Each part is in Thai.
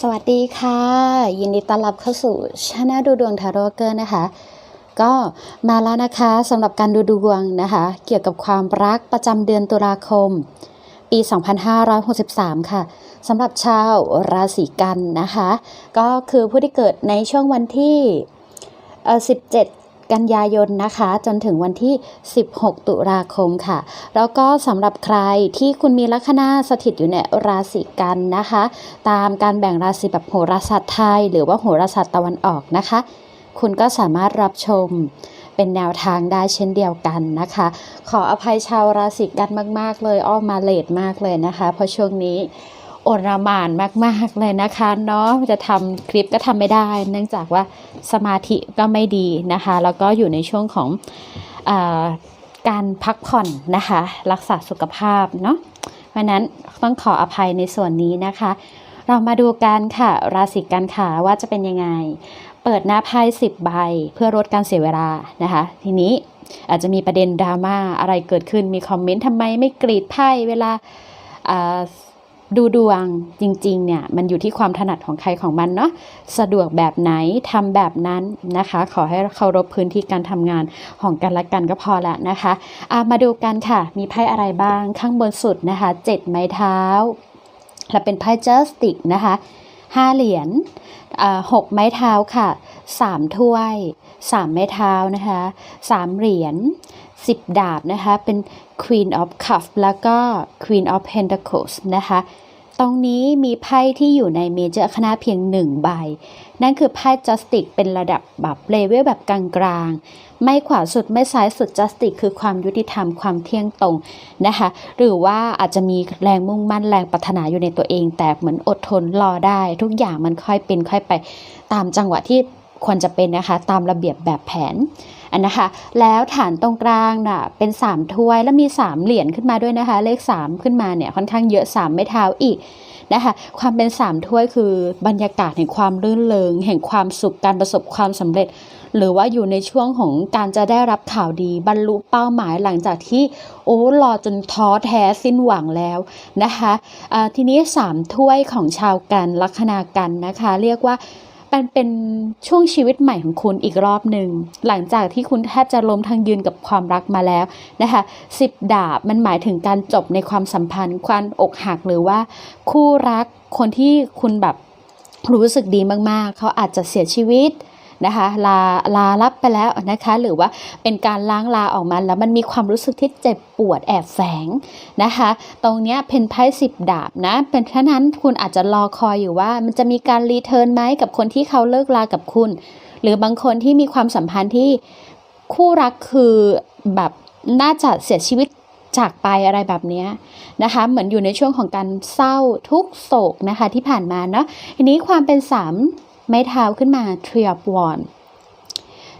สวัสดีค่ะ ยินดีต้อนรับเข้าสู่ช anel ดูดวงทาโร่เกอร์นะคะ ก็มาแล้วนะคะสำหรับการดูดวงนะคะ เกี่ยวกับความรักประจำเดือนตุลาคม ปี 2563 ค่ะสำหรับชาวราศีกันนะคะ ก็คือผู้ที่เกิดในช่วงวันที่เ17กันยายนนะคะ จนถึงวันที่ 16 ตุลาคมค่ะ แล้วก็สำหรับใครที่คุณมีลัคนาสถิตอยู่ในราศีกันนะคะ ตามการแบ่งราศีแบบโหราศาสตร์ไทย หรือว่าโหราศาสตร์ตะวันออกนะคะ คุณก็สามารถรับชมเป็นแนวทางได้เช่นเดียวกันนะคะ ขออภัยชาวราศีกันมาก ๆ เลยอ้อมมาเลทมากเลยนะคะ เพราะช่วงนี้ โอรหมานมาก ๆ เลยนะคะเนาะจะทำคลิปก็ทำไม่ได้ เนื่องจากว่าสมาธิก็ไม่ดีนะคะ แล้วก็อยู่ในช่วงของอการพักผ่อนนะคะ รักษาสุขภาพเนาะเพราะนั้นต้องขออภัยในส่วนนี้นะคะ เรามาดูกันค่ะ ราศีกันค่ะว่าจะเป็นยังไง เปิดหน้าไพ่สิบใบเพื่อลดการเสียเวลานะคะ ทีนี้อาจจะมีประเด็นดราม่าอะไรเกิดขึ้นมีคอมเมนต์ทำไมไม่กรีดไพ่เวลาอ่า ดูดวงจริงๆเนี่ยมันอยู่ที่ความถนัดของใครของมันเนาะสะดวกแบบไหนทำแบบนั้นนะคะ ขอให้เคารพพื้นที่การทำงานของกันและกันก็พอละนะคะะมาดูกันค่ะ มีไพ่อะไรบ้างข้างบนสุดนะคะเจ็ดไม้เท้า และเป็นไพ่เจอสติกนะคะห้าเหรียญอ่าหกไม้เท้าค่ะสามถ้วยสามไม้เท้านะคะสามเหรียญสิบดาบนะคะ เป็น Queen of Cup แล้วก็ Queen of Pentacles นะคะ ตรงนี้มีไพ่ที่อยู่ในเมเจอร์คณะเพียงหนึ่งใบ นั่นคือไพ่จัสติกเป็นระดับแบบเลเวลแบบกลางๆ ไม่ขวาสุดไม่ซ้ายสุดจัสติกคือความยุติธรรมความเที่ยงตรงนะคะ หรือว่าอาจจะมีแรงมุ่งมั่นแรงปรารถนาอยู่ในตัวเอง แต่เหมือนอดทนรอได้ ทุกอย่างมันค่อยเป็นค่อยไป ตามจังหวะที่ควรจะเป็นนะคะ ตามระเบียบแบบแผน อันนะคะ แล้วฐานตรงกลางน่ะเป็น 3 ถ้วยแล้วมี 3 เหรียญขึ้นมาด้วยนะคะ เลข 3 ขึ้นมาเนี่ยค่อนข้างเยอะ 3 ไม่เท้าอีกนะคะความเป็น 3 ถ้วยคือบรรยากาศแห่งความรื่นเริงแห่งความสุขการประสบความสำเร็จ หรือว่าอยู่ในช่วงของการจะได้รับข่าวดีบรรลุเป้าหมายหลังจากที่โอ้รอจนท้อแท้สิ้นหวังแล้วนะคะอ่าทีนี้ 3 ถ้วยของชาวกันลัคนากันนะคะ เรียกว่า มันเป็นช่วงชีวิตใหม่ของคุณอีกรอบหนึ่ง หลังจากที่คุณแทบจะล้มทางยืนกับความรักมาแล้วนะคะสิบดาบมันหมายถึงการจบในความสัมพันธ์ความอกหักหรือว่า คู่รักคนที่คุณแบบรู้สึกดีมากๆ เขาอาจจะเสียชีวิต นะคะลาลารับไปแล้วนะคะ หรือว่าเป็นการล้างลาออกมาแล้วมันมีความรู้สึกที่เจ็บปวดแอบแฝงนะคะ ตรงเนี้ยเพนไพ่สิบดาบนะเป็นฉะนั้นคุณอาจจะรอคอยอยู่ว่า มันจะมีการรีเทิร์นไหมกับคนที่เขาเลิกลากับคุณ หรือบางคนที่มีความสัมพันธ์ที่คู่รักคือแบบน่าจะเสียชีวิตจากไปอะไรแบบนี้นะคะ เหมือนอยู่ในช่วงของการเศร้าทุกโศกนะคะที่ผ่านมาเนาะทีนี้ความเป็นสาม ไม้เท้าขึ้นมา tray up one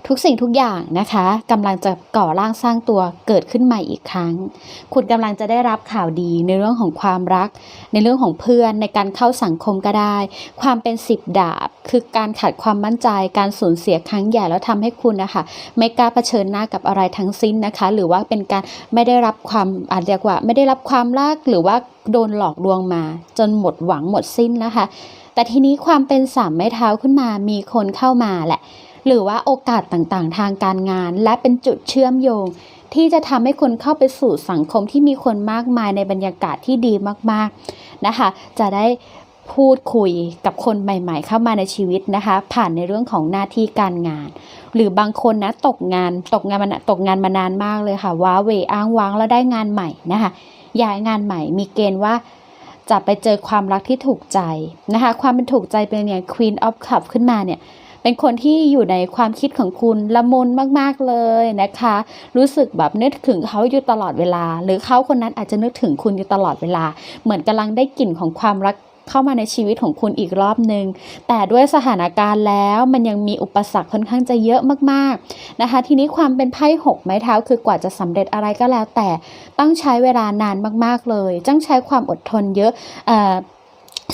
ทุกสิ่งทุกอย่างนะคะกำลังจะก่อร่างสร้างตัวเกิดขึ้นใหม่อีกครั้ง คุณกำลังจะได้รับข่าวดีในเรื่องของความรัก ในเรื่องของเพื่อนในการเข้าสังคมก็ได้ ความเป็นสิบดาบ คือการขาดความมั่นใจ การสูญเสียครั้งใหญ่แล้วทำให้คุณนะคะไม่กล้าเผชิญหน้ากับอะไรทั้งสิ้นนะคะ หรือว่าเป็นการไม่ได้รับความอาจเรียกว่า ไม่ได้รับความรักหรือว่าโดนหลอกลวงมา จนหมดหวังหมดสิ้นนะคะ แต่ทีนี้ความเป็นสามไม้เท้าขึ้นมามีคนเข้ามาแหละ หรือว่าโอกาสต่างๆ ทางการงาน และเป็นจุดเชื่อมโยง ที่จะทำให้คนเข้าไปสู่สังคมที่มีคนมากมายในบรรยากาศที่ดีมากๆนะคะ จะได้พูดคุยกับคนใหม่ ๆ เข้ามาในชีวิตนะคะ ผ่านในเรื่องของหน้าที่การงาน หรือบางคนนะตกงานตกงานมาตกงานมานานมากเลยค่ะว้าเวอ้างว้างแล้วได้งานใหม่นะคะย้ายงานใหม่มีเกณฑ์ว่าจะไปเจอความรักที่ถูกใจนะคะ ความเป็นถูกใจเป็นอย่าง Queen of Cup ขึ้นมาเนี่ย เป็นคนที่อยู่ในความคิดของคุณละมุนมากๆเลยนะคะ รู้สึกแบบนึกถึงเขาอยู่ตลอดเวลา หรือเขาคนนั้นอาจจะนึกถึงคุณอยู่ตลอดเวลา เหมือนกำลังได้กลิ่นของความรักเข้ามาในชีวิตของคุณอีกรอบหนึ่งแต่ด้วยสถานการณ์แล้วมันยังมีอุปสรรคค่อนข้างจะเยอะมากๆนะคะ ทีนี้ความเป็นไพ่หกไม้เท้าคือกว่าจะสำเร็จอะไรก็แล้ว แต่ต้องใช้เวลานานมากๆเลยต้องใช้ความอดทนเยอะ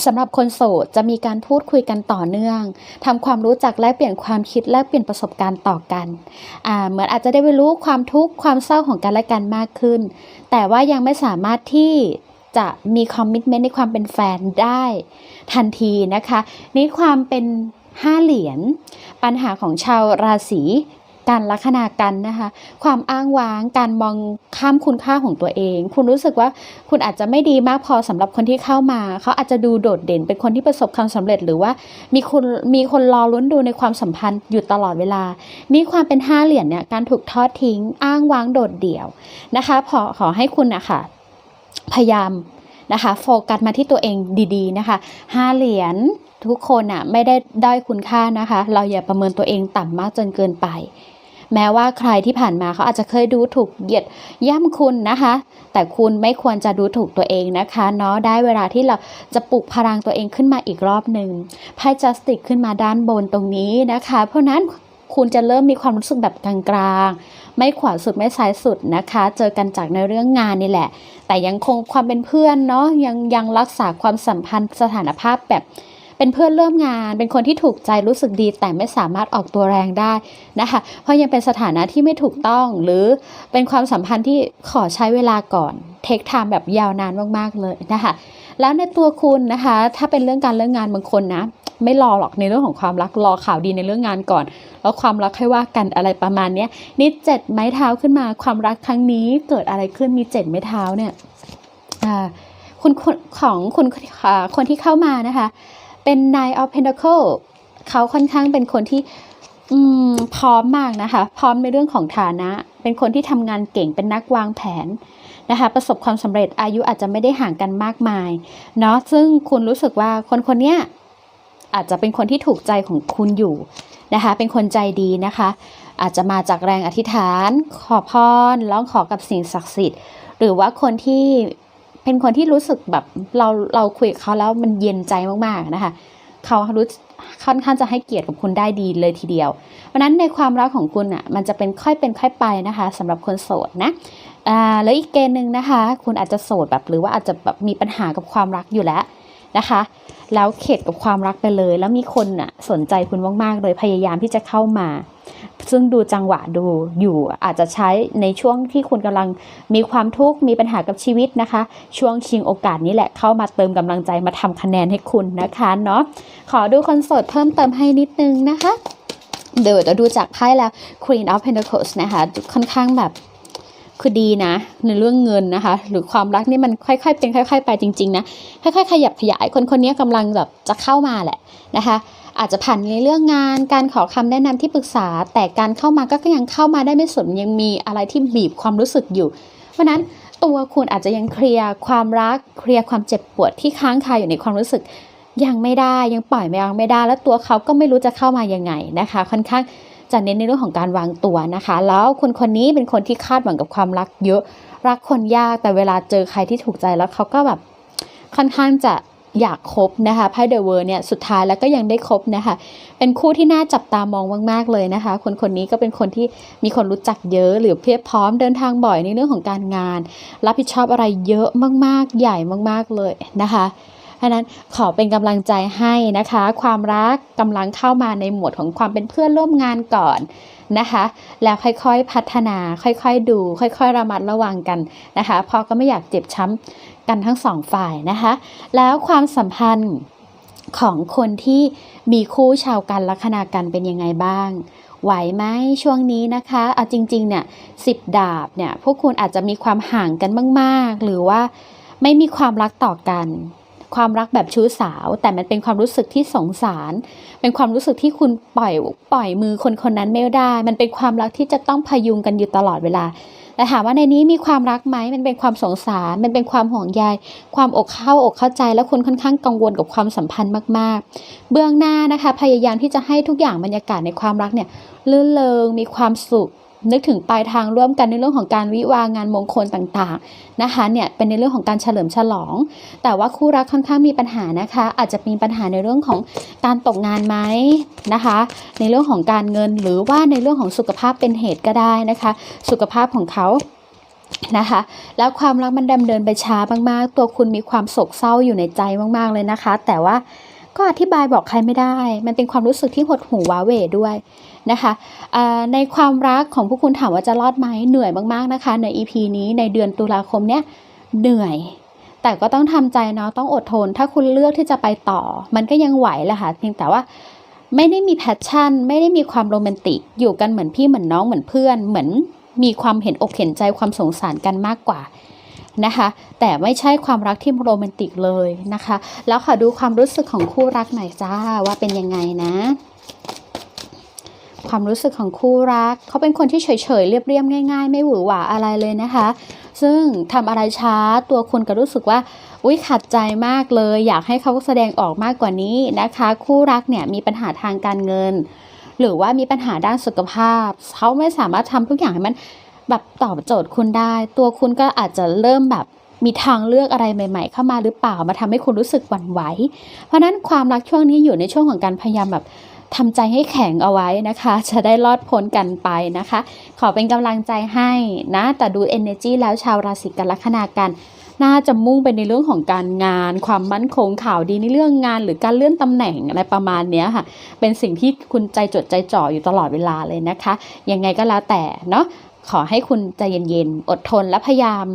สำหรับคนโสดจะมีการพูดคุยกันต่อเนื่องทำความรู้จักแลกเปลี่ยนความคิดแลกเปลี่ยนประสบการณ์ต่อกันเหมือนอาจจะได้ไปรู้ความทุกข์ความเศร้าของกันและกันมากขึ้น แต่ว่ายังไม่สามารถที่จะมีคอมมิ t เมนต์ในความเป็นแฟนได้ทันทีนะคะนี่ความเป็นห้าเหรียญปัญหาของชาวราศี การลัคนากันนะคะ ความอ้างว้าง การมองข้ามคุณค่าของตัวเอง คุณรู้สึกว่าคุณอาจจะไม่ดีมากพอสำหรับคนที่เข้ามา เขาอาจจะดูโดดเด่นเป็นคนที่ประสบความสำเร็จหรือว่ามีคนมีคนรอลุ้นดูในความสัมพันธ์อยู่ตลอดเวลา นี่ความเป็นห้าเหรียญเนี่ยการถูกทอดทิ้ง อ้างว้างโดดเดี่ยวนะคะขอขอให้คุณนะคะพยายามนะคะโฟกัสมาที่ตัวเองดีๆนะคะห้าเหรียญทุกคนอะไม่ได้ด้อยคุณค่านะคะ เราอย่าประเมินตัวเองต่ำมากจนเกินไป แม้ว่าใครที่ผ่านมาเขาอาจจะเคยดูถูกเหยียดย่ำคุณนะคะ แต่คุณไม่ควรจะดูถูกตัวเองนะคะเนาะได้เวลาที่เราจะปลุกพลังตัวเองขึ้นมาอีกรอบหนึ่งไพ่จัสติกขึ้นมาด้านบนตรงนี้นะคะ เพราะนั้นคุณจะเริ่มมีความรู้สึกแบบกลางๆ ไม่ขวาสุดไม่ซ้ายสุดนะคะ เจอกันจากในเรื่องงานนี่แหละ แต่ยังคงความเป็นเพื่อนเนาะยังยังรักษาความสัมพันธ์สถานภาพแบบ เป็นเพื่อนเริ่มงาน เป็นคนที่ถูกใจรู้สึกดี แต่ไม่สามารถออกตัวแรงได้นะคะ เพราะยังเป็นสถานะที่ไม่ถูกต้องหรือเป็นความสัมพันธ์ที่ขอใช้เวลาก่อนเทคไทม์แบบยาวนานมากๆเลยนะคะแล้วในตัวคุณนะคะ ถ้าเป็นเรื่องการเรื่องงานบางคนนะ ไม่รอหรอกในเรื่องของความรักรอข่าวดีในเรื่องงานก่อน แล้วความรักค่อยว่ากันอะไรประมาณนี้นี่เจ็ดไม้เท้าขึ้นมาความรักครั้งนี้เกิดอะไรขึ้นมีเจ็ดไม้เท้าเนี่ยคุณของคุณคนที่เข้ามานะคะ เป็น Nine of Pentacle เขาค่อนข้างเป็นคนที่อืมพร้อมมากนะคะ พร้อมในเรื่องของฐานะ เป็นคนที่ทำงานเก่งเป็นนักวางแผนนะคะ ประสบความสำเร็จอายุอาจจะไม่ได้ห่างกันมากมายเนาะซึ่งคุณรู้สึกว่าคนคนเนี้ยอาจจะเป็นคนที่ถูกใจของคุณอยู่นะคะ เป็นคนใจดีนะคะ อาจจะมาจากแรงอธิษฐาน ขอพรร้องขอกับสิ่งศักดิ์สิทธิ์ หรือว่าคนที่ เป็นคนที่รู้สึกแบบเราเราคุยกับเขาแล้วมันเย็นใจมากๆนะคะเขารู้ค่อนข้างจะให้เกียรติกับคุณได้ดีเลยทีเดียว เพราะนั้นในความรักของคุณอะมันจะเป็นค่อยเป็นค่อยไปนะคะสำหรับคนโสดนะอ่าแล้วอีกเกณฑ์หนึ่งนะคะ คุณอาจจะโสดแบบหรือว่าอาจจะแบบมีปัญหากับความรักอยู่แล้ว นะคะ แล้วเข็ดกับความรักไปเลย แล้วมีคนอะสนใจคุณมากๆเลยพยายามที่จะเข้ามา ซึ่งดูจังหวะดูอยู่อาจจะใช้ในช่วงที่คุณกำลังมีความทุกข์มีปัญหากับชีวิตนะคะ ช่วงชิงโอกาสนี้แหละเข้ามาเติมกำลังใจมาทำคะแนนให้คุณนะคะเนาะขอดูคอนโสดเพิ่มเติมให้นิดนึงนะคะเดี๋ยวจะดูจากไพ่แล้ว Queen of Pentacles นะคะค่อนข้างแบบ คือดีนะ ในเรื่องเงินนะคะ หรือความรักนี่มันค่อยๆเป็นค่อย ๆ ไปจริงๆนะค่อยๆขยับขยายคนคนนี้กำลังแบบจะเข้ามาแหละนะคะ อาจจะผ่านในเรื่องงานการขอคำแนะนำที่ปรึกษา แต่การเข้ามาก็ยังเข้ามาได้ไม่สุดยังมีอะไรที่บีบความรู้สึกอยู่ เพราะนั้นตัวคุณอาจจะยังเคลียร์ความรักเคลียร์ความเจ็บปวดที่ค้างคาอยู่ในความรู้สึกยังไม่ได้ยังปล่อยไม่ยังไม่ได้ แล้วตัวเขาก็ไม่รู้จะเข้ามายังไงนะคะ ค่อนข้าง จะเน้นในเรื่องของการวางตัวนะคะ แล้วคนคนนี้เป็นคนที่คาดหวังกับความรักเยอะ รักคนยากแต่เวลาเจอใครที่ถูกใจแล้วเขาก็แบบค่อนข้างจะอยากคบนะคะไพ่เดอะเวอร์เนี่ยสุดท้ายแล้วก็ยังได้คบนะคะ เป็นคู่ที่น่าจับตามองมากๆเลยนะคะ คนคนนี้ก็เป็นคนที่มีคนรู้จักเยอะหรือเพียบพร้อมเดินทางบ่อยในเรื่องของการงาน รับผิดชอบอะไรเยอะมากๆ ใหญ่มากๆเลยนะคะ ฉะนั้นขอเป็นกำลังใจให้นะคะ ความรักกำลังเข้ามาในหมวดของความเป็นเพื่อนร่วมงานก่อนนะคะ แล้วค่อยๆพัฒนา ค่อยๆดู ค่อยๆ ระมัดระวังกันนะคะเพราะก็ไม่อยากเจ็บช้ำกันทั้งสองฝ่ายนะคะ แล้วความสัมพันธ์ของคนที่มีคู่ชาวกันลัคนากันเป็นยังไงบ้าง ไหวไหมช่วงนี้นะคะเอาจริงๆเนี่ยสิบดาบเนี่ยพวกคุณอาจจะมีความห่างกันมาก ๆ หรือว่าไม่มีความรักต่อกัน ความรักแบบชู้สาว แต่มันเป็นความรู้สึกที่สงสาร เป็นความรู้สึกที่คุณปล่อยปล่อยมือคนคนนั้นไม่ได้ มันเป็นความรักที่จะต้องพยุงกันอยู่ตลอดเวลาแต่ถามว่าในนี้มีความรักไหมมันเป็นความสงสาร มันเป็นความห่วงใย ความอกเข้าอกเข้าใจ และคุณค่อนข้างกังวลกับความสัมพันธ์มาก ๆ เบื้องหน้านะคะ พยายามที่จะให้ทุกอย่างบรรยากาศในความรักเนี่ยลื่นเลงมีความสุข นึกถึงปลายทางร่วมกันในเรื่องของการวิวางานมงคลต่างๆนะคะเนี่ยเป็นในเรื่องของการเฉลิมฉลอง แต่ว่าคู่รักค่อนข้างมีปัญหานะคะ อาจจะมีปัญหาในเรื่องของการตกงานไหมนะคะ ในเรื่องของการเงินหรือว่าในเรื่องของสุขภาพเป็นเหตุก็ได้นะคะ สุขภาพของเขานะคะแล้วความรักมันดำเนินไปช้ามากๆ ตัวคุณมีความโศกเศร้าอยู่ในใจมากๆเลยนะคะ แต่ว่าก็อธิบายบอกใครไม่ได้ มันเป็นความรู้สึกที่หดหู่ว้าเหวด้วย นะคะในความรักของพวกคุณถามว่าจะรอดไหมเหนื่อยมากๆนะคะ ใน EP นี้ในเดือนตุลาคมเนี้ยเหนื่อย แต่ก็ต้องทำใจเนาะต้องอดทน ถ้าคุณเลือกที่จะไปต่อ มันก็ยังไหวแหละค่ะเพียงแต่ว่าไม่ได้มีแพชชั่น ไม่ได้มีความโรแมนติก อยู่กันเหมือนพี่เหมือนน้องเหมือนเพื่อน เหมือนมีความเห็นอกเห็นใจความสงสารกันมากกว่านะคะ แต่ไม่ใช่ความรักที่โรแมนติกเลยนะคะ แล้วขอดูความรู้สึกของคู่รักหน่อยจ้าว่าเป็นยังไงนะ ความรู้สึกของคู่รัก เขาเป็นคนที่เฉยๆเรียบๆง่าย ๆ ไม่หวือหวาอะไรเลยนะคะ ซึ่งทำอะไรช้าตัวคุณก็รู้สึกว่า อุ้ยขัดใจมากเลย อยากให้เขาแสดงออกมากกว่านี้นะคะ คู่รักเนี่ยมีปัญหาทางการเงิน หรือว่ามีปัญหาด้านสุขภาพ เขาไม่สามารถทำทุกอย่างให้มันแบบตอบโจทย์คุณได้ ตัวคุณก็อาจจะเริ่มแบบมีทางเลือกอะไรใหม่ ๆ เข้ามาหรือเปล่ามาทำให้คุณรู้สึกหวั่นไหว เพราะนั้นความรักช่วงนี้อยู่ในช่วงของการพยายามแบบ ทำใจให้แข็งเอาไว้นะคะ จะได้รอดพ้นกันไปนะคะ ขอเป็นกำลังใจให้นะ แต่ดู energy แล้วชาวราศีกันลัคนากัน น่าจะมุ่งไปในเรื่องของการงาน ความมั่นคงข่าวดีในเรื่องงาน หรือการเลื่อนตำแหน่งอะไรประมาณนี้ค่ะ เป็นสิ่งที่คุณใจจดใจจ่ออยู่ตลอดเวลาเลยนะคะ ยังไงก็แล้วแต่เนาะ ขอให้คุณใจเย็นๆ อดทนและพยายาม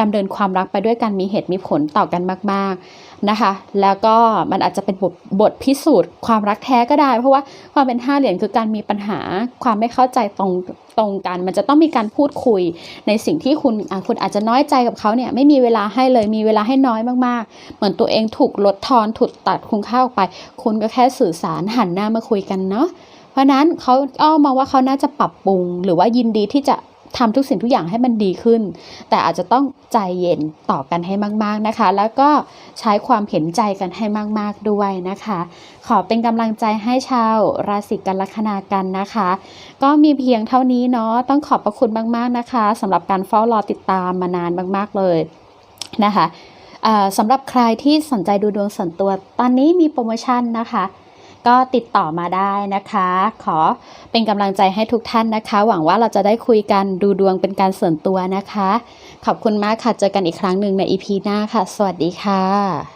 ดำเนินความรักไปด้วยกันมีเหตุมีผลต่อกันมาก ๆนะคะ แล้วก็มันอาจจะเป็นบทบทพิสูจน์ความรักแท้ก็ได้ เพราะว่าความเป็นห้าเหรียญคือการมีปัญหาความไม่เข้าใจตรงตรงกัน มันจะต้องมีการพูดคุยในสิ่งที่คุณคุณอาจจะน้อยใจกับเขาเนี่ยไม่มีเวลาให้เลยมีเวลาให้น้อยมากๆ เหมือนตัวเองถูกลดทอนถูกตัดคุณค่าออกไป คุณก็แค่สื่อสารหันหน้ามาคุยกันเนาะเพราะนั้นเขาอ้อมมาว่าเขาน่าจะปรับปรุง หรือว่ายินดีที่จะ ทำทุกสิ่งทุกอย่างให้มันดีขึ้น แต่อาจจะต้องใจเย็นต่อกันให้มาก ๆนะคะ แล้วก็ใช้ความเห็นใจกันให้มาก ๆด้วยนะคะ ขอเป็นกำลังใจให้ชาวราศีกันลัคนากันนะคะ ก็มีเพียงเท่านี้เนาะต้องขอบพระคุณมาก ๆนะคะสำหรับการเฝ้ารอติดตามมานานมาก ๆเลยนะคะสำหรับใครที่สนใจดูดวงส่วนตัว ตอนนี้มีโปรโมชั่นนะคะ ก็ติดต่อมาได้นะคะ ขอเป็นกำลังใจให้ทุกท่านนะคะ หวังว่าเราจะได้คุยกันดูดวงเป็นการส่วนตัวนะคะ ขอบคุณมากค่ะ เจอกันอีกครั้งหนึ่งใน EP หน้าค่ะ สวัสดีค่ะ